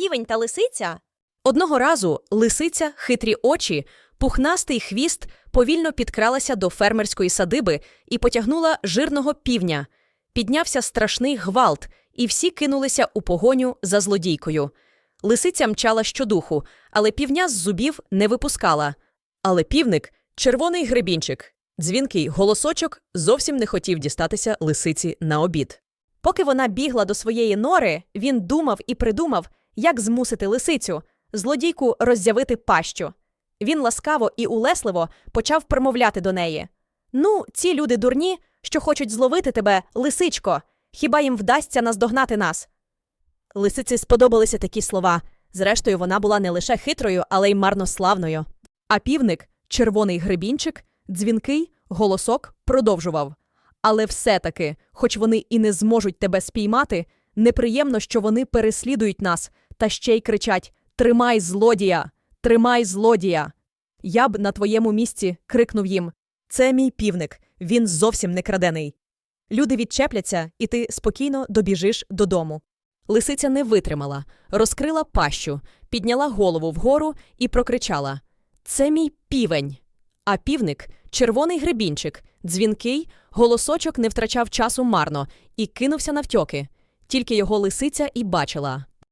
півень та лисиця? Одного разу лисиця, хитрі очі, пухнастий хвіст повільно підкралася до фермерської садиби і потягнула жирного півня. Піднявся страшний гвалт, і всі кинулися у погоню за злодійкою. Лисиця мчала щодуху, але півня з зубів не випускала. Але півник червоний гребінчик, дзвінкий голосочок зовсім не хотів дістатися лисиці на обід. Поки вона бігла до своєї нори, він думав і придумав, як змусити лисицю, злодійку роззявити пащу. Він ласкаво і улесливо почав промовляти до неї: Ну, ці люди дурні, що хочуть зловити тебе, лисичко. Хіба їм вдасться наздогнати нас? Лисиці сподобалися такі слова. Зрештою, вона була не лише хитрою, але й марнославною. А півник, червоний гребінчик, дзвінкий голосок продовжував. Але все-таки, хоч вони і не зможуть тебе спіймати, неприємно, що вони переслідують нас та ще й кричать Тримай злодія! Тримай злодія! Я б на твоєму місці крикнув їм Це мій півник, він зовсім не крадений. Люди відчепляться, і ти спокійно добіжиш додому. Лисиця не витримала, розкрила пащу, підняла голову вгору і прокричала Це мій півень. А півник, червоний гребінчик, дзвінкий, голосочок не втрачав часу марно і кинувся навтьоки. Тільки його лисиця і бачила.